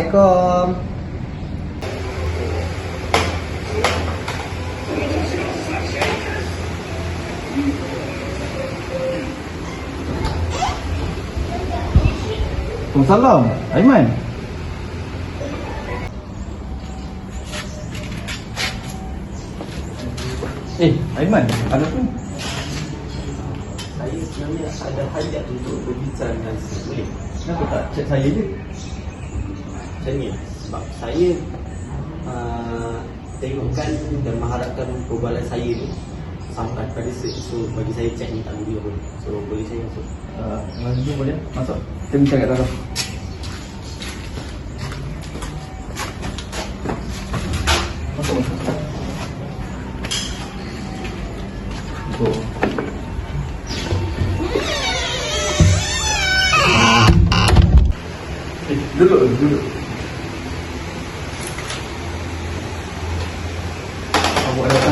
Assalamualaikum. Waalaikumsalam. Aiman. Eh, Aiman, ada apa? Saya sebenarnya ada hajat untuk berbicara dengan saya. Boleh? Kenapa tak chat saya je? Macam ni Sebab saya uh, Tengokkan dan mengharapkan perbualan saya tu Sampai pada se- So bagi saya cek ni tak boleh pun So boleh saya masuk Uh, boleh? Masuk. Kita bincang kat dalam.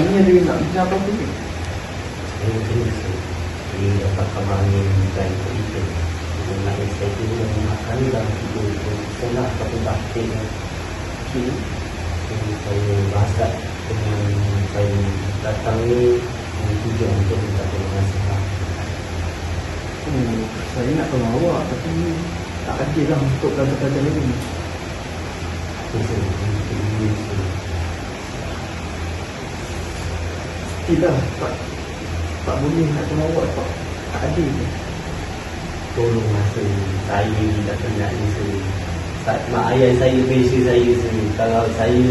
Ni ada nak bincang apa-apa ke? Saya macam ni Saya dapat kabar ni Dan cerita Mengenai saya tu yang makan dalam tidur itu Saya nak satu batin Okay. Jadi saya bahas dengan saya datang ni dengan tujuan untuk minta nasihat. Oh, saya nak tolong awak tapi tak adil lah untuk kata-kata ni. Saya ini Tidak, tak, tak boleh nak tolong awak tak, tak adil. tolong masa saya ni tak kenal ni saya. Tak, mak ayah saya pressure saya saya. Kalau saya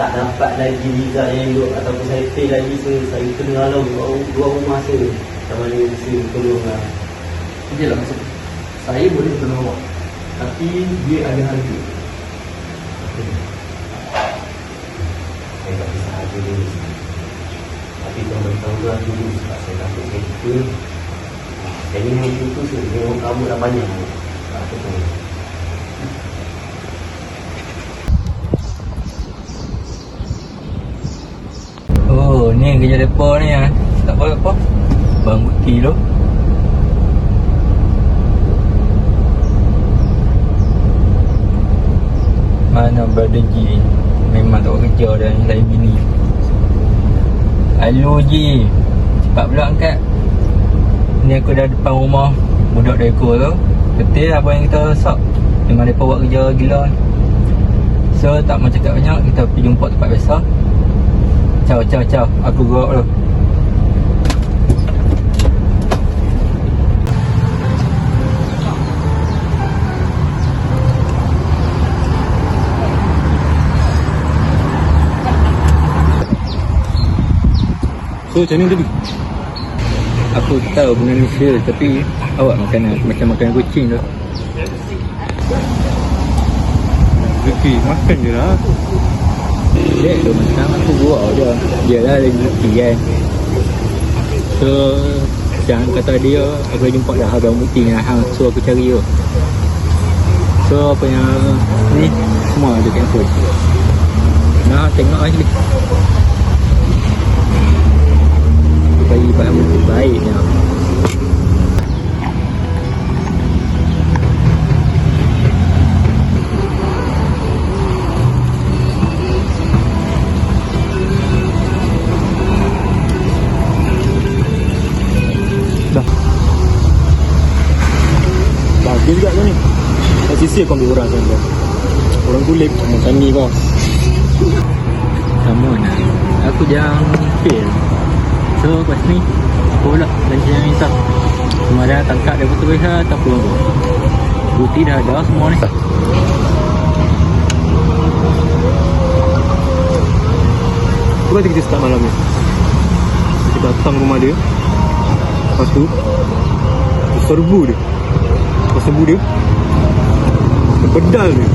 tak dapat lagi visa yang elok ataupun saya fail lagi saya, saya kena halau dua, dua rumah saya. Macam mana saya tolonglah. Okey lah maksud saya boleh tolong awak tapi dia ada harga. Saya tak bisa harga dulu Tapi kalau beritahu lah dulu Sebab saya takut saya lupa Saya ni memang putus tu Memang kamu dah banyak Tak apa tu Oh, ni kerja depa ni ah. Tak apa apa. Bang Bukti tu. Mana brother G Memang tak buat kerja dah lain bini Halo G Cepat pula angkat. Ni aku dah depan rumah. Budak deko tu. Betul apa yang kita sok. Memang mereka buat kerja gila. So tak mau cakap banyak Kita pergi jumpa tempat biasa. Ciao, ciao, ciao. Aku go dulu. So macam ni tadi? Aku tahu benda ni fail tapi awak makan macam makan kucing tu. Zeki, makan je lah. Dia tu macam aku buat je. Dia lah lagi rezeki kan. So jangan kata dia aku dah jumpa dah abang bukti dengan hang so aku cari tu. So apa yang ni semua ada cancel. Nah tengok lagi. Sisi aku ambil orang sana. Orang kulit macam ni kau. Sama nak Aku jangan fail So lepas ni Apa pula Lagi yang minta Cuma dah tangkap dia betul biasa Ataupun Bukti dah ada semua ni Tu kata kita start malam ni. Kita datang rumah dia. Lepas tu serbu dia. Serbu dia. Pedal dia.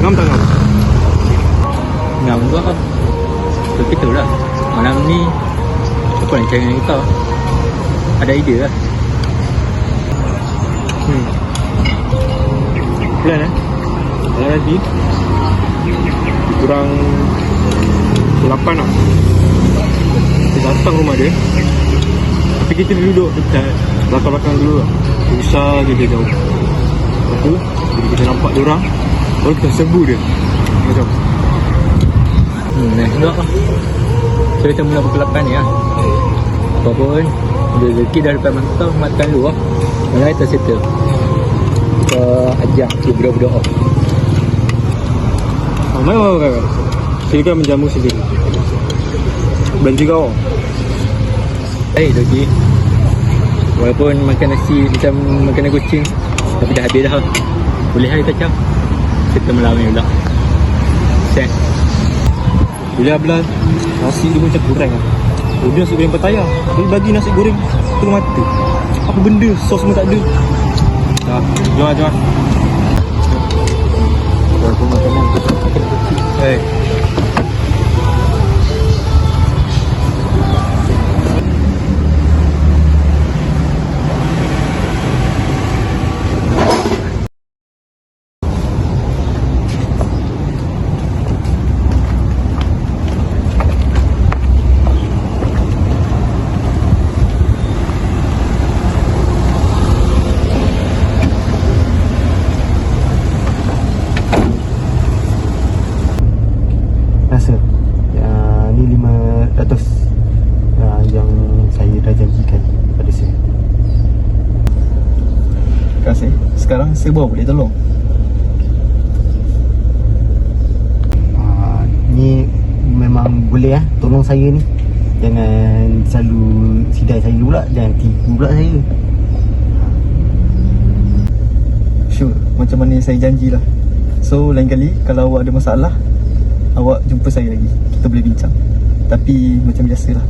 Ngam tak ngam? Ngam juga kan So kita lah Malam ni Apa yang cakap kita Ada idea lah Hmm. Plan eh. Kalau nanti kurang 8 lah. Kita datang rumah dia. Tapi kita duduk dekat belakang-belakang dulu lah. Usah je dia jauh. Lepas tu, bila kita nampak dia orang, Baru kita serbu dia Macam Hmm, dah tengok lah. So kita mula pukul 8 ni lah. Apa pun, dia rezeki dah depan mata, makan dulu lah. Mana kita settle. Kita ajak dia berdoa-berdoa. Ah, Mana mana kan Silakan menjamu sendiri Belanja kau Eh, rezeki. Walaupun makan nasi macam makanan kucing, tapi dah habis dah. Boleh lah kita cakap. Kita melawin pula. Set. Bila belah Nasi dia macam kurang. Lah Dia nasi goreng petaya Dia bagi nasi goreng Tengah mata Apa benda Sos semua tak ada. Dah. Jom lah jom lah makanan makan kucing. Hey Rasa uh, Ni 500 uh, Yang saya dah janjikan pada saya Terima kasih. Bawa boleh tolong. uh, Ni memang boleh lah Tolong saya ni Jangan selalu sidai saya pula Jangan tipu pula saya Sure, macam mana saya janjilah. So, lain kali kalau awak ada masalah, awak jumpa saya lagi. Kita boleh bincang. Tapi macam biasalah.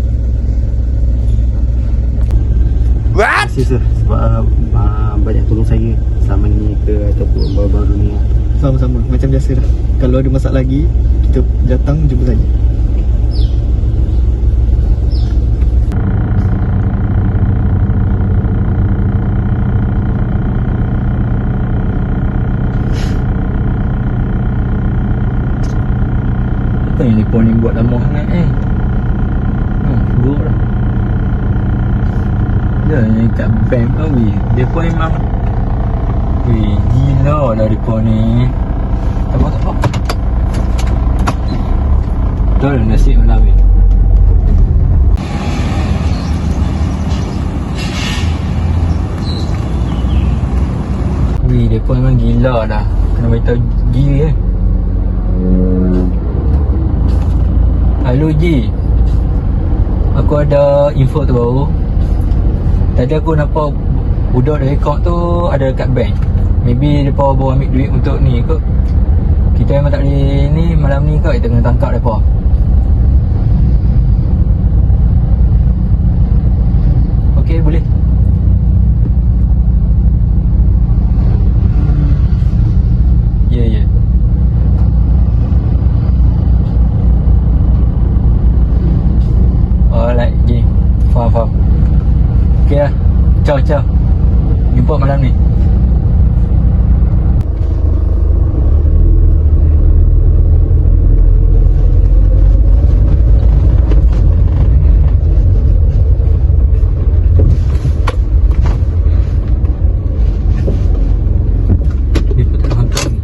Terima kasih sir Uh, banyak tolong saya Selama ni ke Ataupun baru-baru ni lah. Sama-sama, macam biasalah. Kalau ada masalah lagi, kita datang jumpa saya. Apa yang mereka ni buat lama sangat eh? Hmm, buruk lah. Dia kat bank kan weh. Dia pun memang Weh, gila lah mereka ni. Tak apa, tak apa. Lah nasib malam ni. Weh, dia pun memang gila dah. Kena beritahu gila eh. Halo Ji Aku ada info tu baru Tadi aku nampak Budak dari account tu Ada dekat bank. Maybe mereka bawa ambil duit untuk ni kot Kita memang tak boleh ni Malam ni kot kita kena tangkap mereka. Okay boleh Ya yeah, ya yeah. Alright, Ji. Faham, faham. Okay lah. Ciao, ciao. Jumpa malam ni. Dia pun tak hantar ni.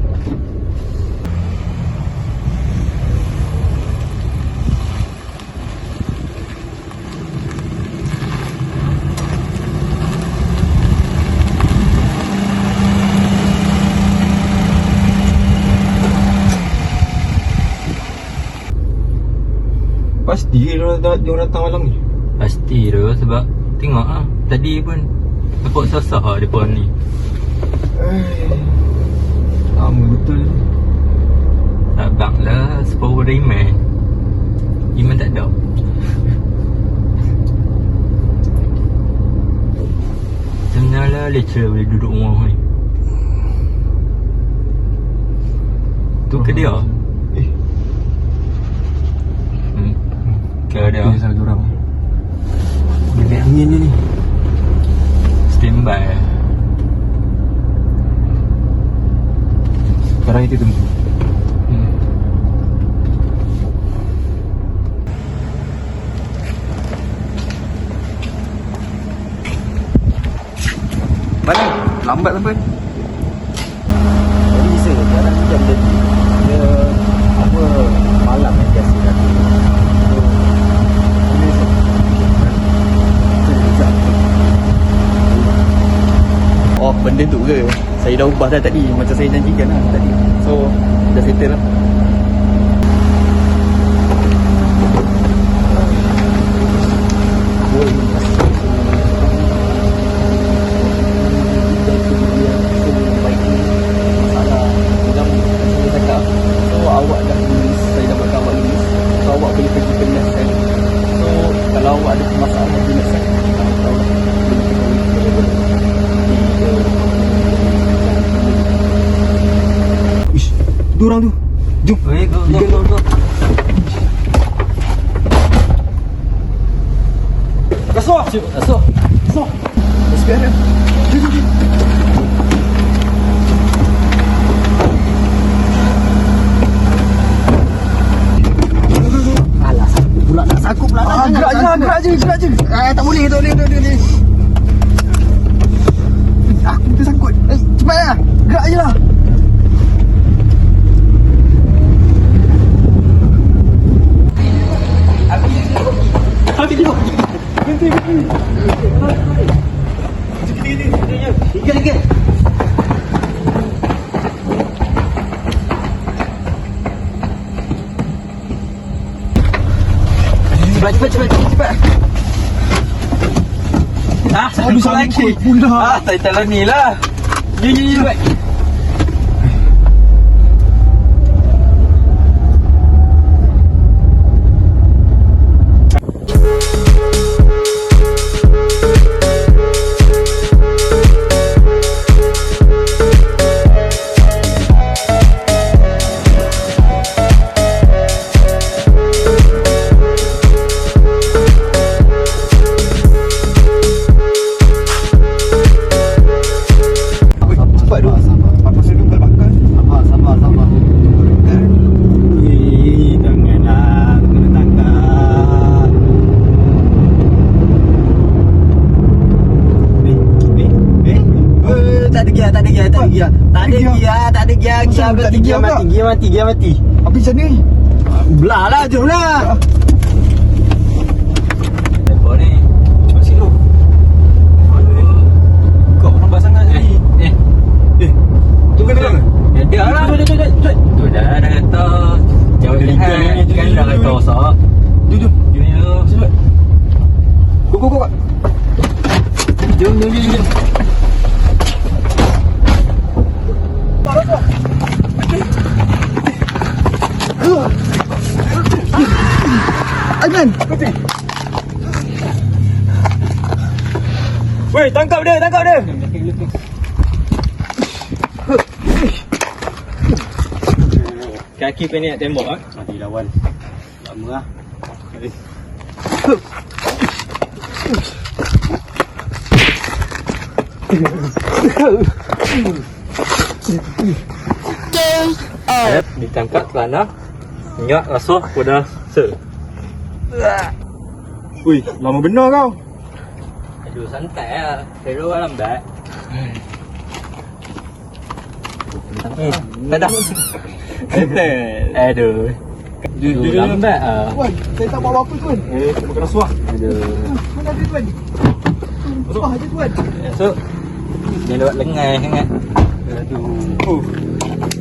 Pasti dia orang, dia orang datang malam ni? Pasti tu sebab Tengok ah Tadi pun Nampak sasah lah depan ni. Lama betul Abang lah Separuh dari Iman. Iman tak ada. Macam mana lah lecturer boleh duduk rumah ni. Tu ke dia? Eh Hmm Ke dia. Dia salah orang Dia angin je ni. Standby. Sekarang kita tunggu. Hmm. Mana? Lambat sampai Jadi sir Jangan jam dia benda tu ke? Saya dah ubah dah tadi Macam saya janjikan lah tadi. So dah settle lah So awak dah lulus Saya dapatkan awak lulus So awak boleh pergi ke next kan So kalau awak ada masalah di next kan Awak boleh pergi Tu orang tu. Jom. Weh, go, go, go, go. Rasuah. Masuk. Sekarang Jom jom jom Alah, sakut pula pula. Ah, gerak je lah, gerak je, gerak je. Ah, tak boleh, tak boleh, tak boleh, tak. Aku tersangkut. Eh, cepat lah. Gerak je lah. Tiga, tiga. Cepat, cepat, cepat, cepat, cepat. Ah, Aduh, sangkut lagi. sangkut pula. Ah, tak tahu ni lah. Ya, ya, Ada mati, pula? mati, gia mati. Apa macam ni? Belah lah, jom lah. Lepas ni. Cepat sikit tu. Kau lambat sangat tadi. Eh, Eh, tu kena kan? ya dia lah. Cepat, cepat, cepat, cepat. Tu dah dah kata jauh Legal lihat ni, kan jom, dah jom, kata jom. rosak. Jom, jom. Jom ya. Cepat. Go, go, go, go. Jom, jom, jom, jom. Aiman. Weh, tangkap dia, tangkap dia. Kaki pendek nak tembak ah. Mati lawan. Lama lah. Eh, ditangkap celana. Minyak rasuah pada se. Ui, lama benar kau. Aduh santai lah. Hero lah lambat. Hmm, tak dah. Betul. Aduh. Dia- Aduh, dia- lambat ah. Tuan, saya tak bawa apa tuan. Eh, kena makan rasuah. Aduh. Mana ada tuan? Wah, ada tuan. So, dia lewat lengai sangat. Oh,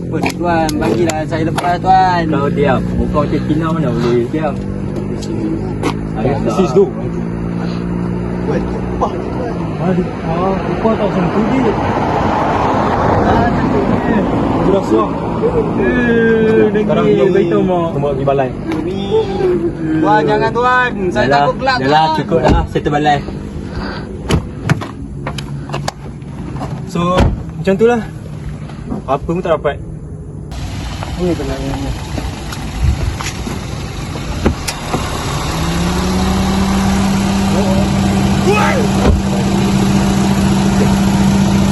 Apa tuan, bagilah saya lepas tuan. Kalau diam, muka macam Cina mana boleh diam. Ayat dah. sis tu. Tuan, wah, ada tuan. Aduh, ah, tak sama dia. Rasuah. Eh, Sekarang jom begitu mau. Tunggu pergi balai. Tuan, jangan tuan. Saya Dah lah, takut gelap Dah lah, tuan. cukup dah. Saya terbalai. So, macam tu lah. Apa pun tak dapat. Ini benarnya.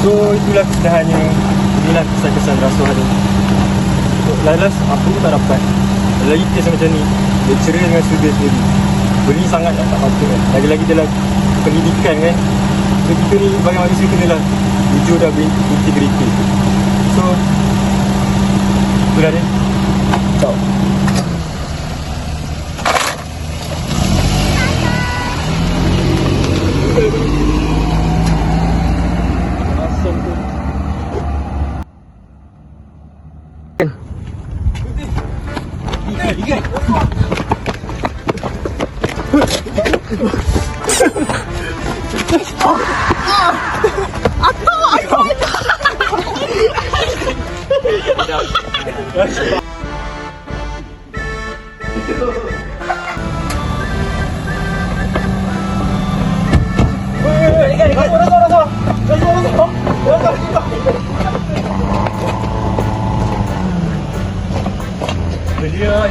So, itulah kesudahannya. Inilah kesan-kesan rasuah tu. So, Last apa pun tak dapat. Lagi kes macam ni. Dia cerai dengan studio sendiri. Beri sangat tak, tak patut kan. Lagi-lagi dalam pendidikan kan. So, kita ni sebagai manusia kenalah jujur dan berintegriti. So, itulah dia. Ciao. Asam tu. Dia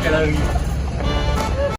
jangan lari